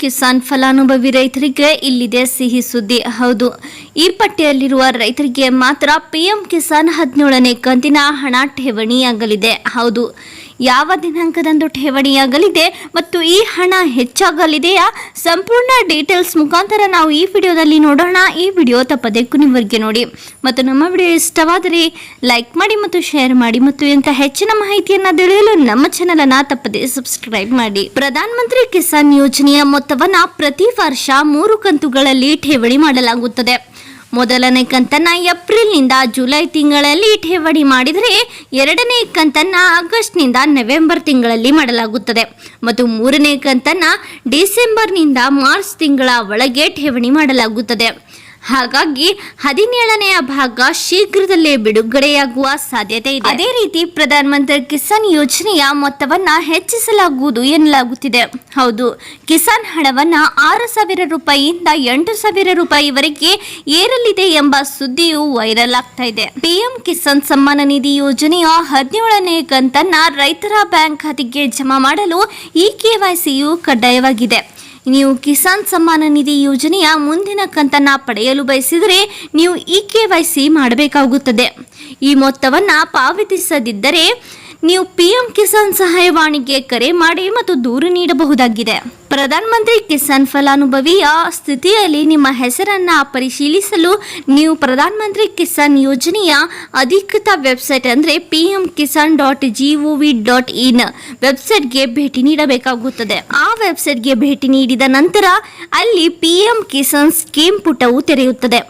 ಕಿಸಾನ್ ಫಲಾನುಭವಿ ರೈತರಿಗೆ ಇಲ್ಲಿದೆ ಸಿಹಿ ಸುದ್ದಿ. ಹೌದು, ಈ ಪಟ್ಟಿಯಲ್ಲಿರುವ ರೈತರಿಗೆ ಮಾತ್ರ ಪಿಎಂ ಕಿಸಾನ್ ಹದಿನೇಳನೇ ಕಂತಿನ ಹಣ ಠೇವಣಿಯಾಗಲಿದೆ. ಹೌದು ಯಾವ ದಿನಾಂಕದಂದು ಠೇವಣಿಯಾಗಲಿದೆ ಮತ್ತು ಈ ಹಣ ಹೆಚ್ಚಾಗಲಿದೆಯಾ? ಸಂಪೂರ್ಣ ಡೀಟೇಲ್ಸ್ ಮುಖಾಂತರ ನಾವು ಈ ವಿಡಿಯೋದಲ್ಲಿ ನೋಡೋಣ. ಈ ವಿಡಿಯೋ ತಪ್ಪದೆ ಕೊನೆವರೆಗೆ ನೋಡಿ. ಮತ್ತು ನಮ್ಮ ವಿಡಿಯೋ ಇಷ್ಟವಾದರೆ ಲೈಕ್ ಮಾಡಿ ಮತ್ತು ಶೇರ್ ಮಾಡಿ ಮತ್ತು ಇಂಥ ಹೆಚ್ಚಿನ ಮಾಹಿತಿಯನ್ನು ತಿಳಿಯಲು ನಮ್ಮ ಚಾನೆಲ್ ಅನ್ನ ತಪ್ಪದೆ ಸಬ್ಸ್ಕ್ರೈಬ್ ಮಾಡಿ. ಪ್ರಧಾನ ಮಂತ್ರಿ ಕಿಸಾನ್ ಯೋಜನೆಯ ಮೊತ್ತವನ್ನು ಪ್ರತಿ ವರ್ಷ ಮೂರು ಕಂತುಗಳಲ್ಲಿ ಠೇವಣಿ ಮಾಡಲಾಗುತ್ತದೆ. ಮೊದಲನೇ ಕಂತನ್ನ ಏಪ್ರಿಲ್ನಿಂದ ಜುಲೈ ತಿಂಗಳಲ್ಲಿ ಠೇವಣಿ ಮಾಡಿದರೆ ಎರಡನೇ ಕಂತನ್ನ ಆಗಸ್ಟ್ನಿಂದ ನವೆಂಬರ್ ತಿಂಗಳಲ್ಲಿ ಮಾಡಲಾಗುತ್ತದೆ. ಮತ್ತು ಮೂರನೇ ಕಂತನ್ನ ಡಿಸೆಂಬರ್ನಿಂದ ಮಾರ್ಚ್ ತಿಂಗಳ ಒಳಗೆ ಠೇವಣಿ ಮಾಡಲಾಗುತ್ತದೆ. ಹಾಗಾಗಿ ಹದಿನೇಳನೆಯ ಭಾಗ ಶೀಘ್ರದಲ್ಲೇ ಬಿಡುಗಡೆಯಾಗುವ ಸಾಧ್ಯತೆ ಇದೆ. ಅದೇ ರೀತಿ ಪ್ರಧಾನ ಮಂತ್ರಿ ಕಿಸಾನ್ ಯೋಜನೆಯ ಮೊತ್ತವನ್ನ ಹೆಚ್ಚಿಸಲಾಗುವುದು ಎನ್ನಲಾಗುತ್ತಿದೆ. ಹೌದು, ಕಿಸಾನ್ ಹಣವನ್ನ ಆರು ಸಾವಿರ ರೂಪಾಯಿಯಿಂದ ಎಂಟು ಸಾವಿರ ರೂಪಾಯಿವರೆಗೆ ಏರಲಿದೆ ಎಂಬ ಸುದ್ದಿಯು ವೈರಲ್ ಆಗ್ತಾ ಇದೆ. ಪಿಎಂ ಕಿಸಾನ್ ಸಮ್ಮಾನ ನಿಧಿ ಯೋಜನೆಯ ಹದಿನೇಳನೇ ಕಂತನ್ನ ರೈತರ ಬ್ಯಾಂಕ್ ಖಾತೆಗೆ ಜಮಾ ಮಾಡಲು ಈ ಕೆವೈಸಿಯು ಕಡ್ಡಾಯವಾಗಿದೆ. ನೀವು ಕಿಸಾನ್ ಸಮ್ಮಾನ ನಿಧಿ ಯೋಜನೆಯ ಮುಂದಿನ ಕಂತನ್ನು ಪಡೆಯಲು ಬಯಸಿದರೆ ನೀವು ಇ ಕೆ ವೈ ಸಿ ಮಾಡಬೇಕಾಗುತ್ತದೆ. ಈ ಮೊತ್ತವನ್ನು ಪಾವತಿಸದಿದ್ದರೆ ನೀವು ಪಿಎಂ ಕಿಸಾನ್ ಸಹಾಯವಾಣಿಗೆ ಕರೆ ಮಾಡಿ ಮತ್ತು ದೂರು ನೀಡಬಹುದಾಗಿದೆ. ಪ್ರಧಾನ ಮಂತ್ರಿ ಕಿಸಾನ್ ಫಲಾನುಭವಿಯ ಸ್ಥಿತಿಯಲ್ಲಿ ನಿಮ್ಮ ಹೆಸರನ್ನು ಪರಿಶೀಲಿಸಲು ನೀವು ಪ್ರಧಾನ ಮಂತ್ರಿ ಕಿಸಾನ್ ಯೋಜನೆಯ ಅಧಿಕೃತ ವೆಬ್ಸೈಟ್ ಅಂದರೆ P M Kisan dot G O V dot in ವೆಬ್ಸೈಟ್ಗೆ ಭೇಟಿ ನೀಡಬೇಕಾಗುತ್ತದೆ. ಆ ವೆಬ್ಸೈಟ್ಗೆ ಭೇಟಿ ನೀಡಿದ ನಂತರ ಅಲ್ಲಿ ಪಿ ಎಂ ಕಿಸಾನ್ ಸ್ಕೀಮ್ ಪುಟವು ತೆರೆಯುತ್ತದೆ.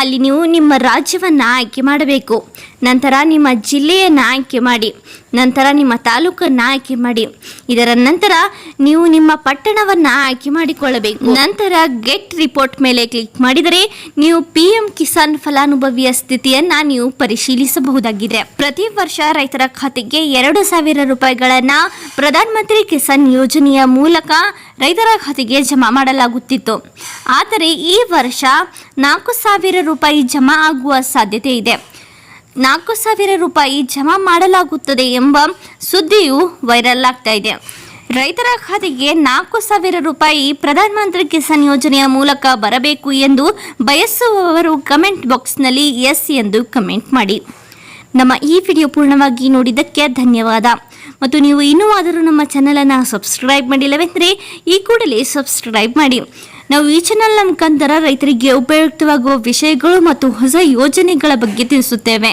ಅಲ್ಲಿ ನೀವು ನಿಮ್ಮ ರಾಜ್ಯವನ್ನು ಆಯ್ಕೆ ಮಾಡಬೇಕು. ನಂತರ ನಿಮ್ಮ ಜಿಲ್ಲೆಯನ್ನು ಆಯ್ಕೆ ಮಾಡಿ. ನಂತರ ನಿಮ್ಮ ತಾಲೂಕನ್ನು ಆಯ್ಕೆ ಮಾಡಿ. ಇದರ ನಂತರ ನೀವು ನಿಮ್ಮ ಪಟ್ಟಣವನ್ನು ಆಯ್ಕೆ ಮಾಡಿಕೊಳ್ಳಬೇಕು. ನಂತರ ಗೆಟ್ ರಿಪೋರ್ಟ್ ಮೇಲೆ ಕ್ಲಿಕ್ ಮಾಡಿದರೆ ನೀವು ಪಿ ಎಂ ಕಿಸಾನ್ ಫಲಾನುಭವಿಯ ಸ್ಥಿತಿಯನ್ನ ನೀವು ಪರಿಶೀಲಿಸಬಹುದಾಗಿದೆ. ಪ್ರತಿ ವರ್ಷ ರೈತರ ಖಾತೆಗೆ ಎರಡು ಸಾವಿರ ರೂಪಾಯಿಗಳನ್ನ ಪ್ರಧಾನ ಮಂತ್ರಿ ಕಿಸಾನ್ ಯೋಜನೆಯ ಮೂಲಕ ರೈತರ ಖಾತೆಗೆ ಜಮಾ ಮಾಡಲಾಗುತ್ತಿತ್ತು. ಆದರೆ ಈ ವರ್ಷ ನಾಲ್ಕು ಸಾವಿರ ರೂಪಾಯಿ ಜಮಾ ಆಗುವ ಸಾಧ್ಯತೆ ಇದೆ. ನಾಲ್ಕು ಸಾವಿರ ರೂಪಾಯಿ ಜಮಾ ಮಾಡಲಾಗುತ್ತದೆ ಎಂಬ ಸುದ್ದಿಯು ವೈರಲ್ ಆಗ್ತಾ ಇದೆ. ರೈತರ ಖಾತೆಗೆ ನಾಲ್ಕು ಸಾವಿರ ರೂಪಾಯಿ ಪ್ರಧಾನ ಮಂತ್ರಿ ಕಿಸಾನ್ ಯೋಜನೆಯ ಮೂಲಕ ಬರಬೇಕು ಎಂದು ಬಯಸುವವರು ಕಮೆಂಟ್ ಬಾಕ್ಸ್ನಲ್ಲಿ ಎಸ್ ಎಂದು ಕಮೆಂಟ್ ಮಾಡಿ. ನಮ್ಮ ಈ ವಿಡಿಯೋ ಪೂರ್ಣವಾಗಿ ನೋಡಿದ್ದಕ್ಕೆ ಧನ್ಯವಾದ. ಮತ್ತು ನೀವು ಇನ್ನೂ ಆದರೂ ನಮ್ಮ ಚಾನಲನ್ನು ಸಬ್ಸ್ಕ್ರೈಬ್ ಮಾಡಿಲ್ಲವೆಂದರೆ ಈ ಕೂಡಲೇ ಸಬ್ಸ್ಕ್ರೈಬ್ ಮಾಡಿ. ನಾವು ಈ ಚಾನಲ್ನ ಮುಖಾಂತರ ರೈತರಿಗೆ ಉಪಯುಕ್ತವಾಗುವ ವಿಷಯಗಳು ಮತ್ತು ಹೊಸ ಯೋಜನೆಗಳ ಬಗ್ಗೆ ತಿಳಿಸುತ್ತೇವೆ.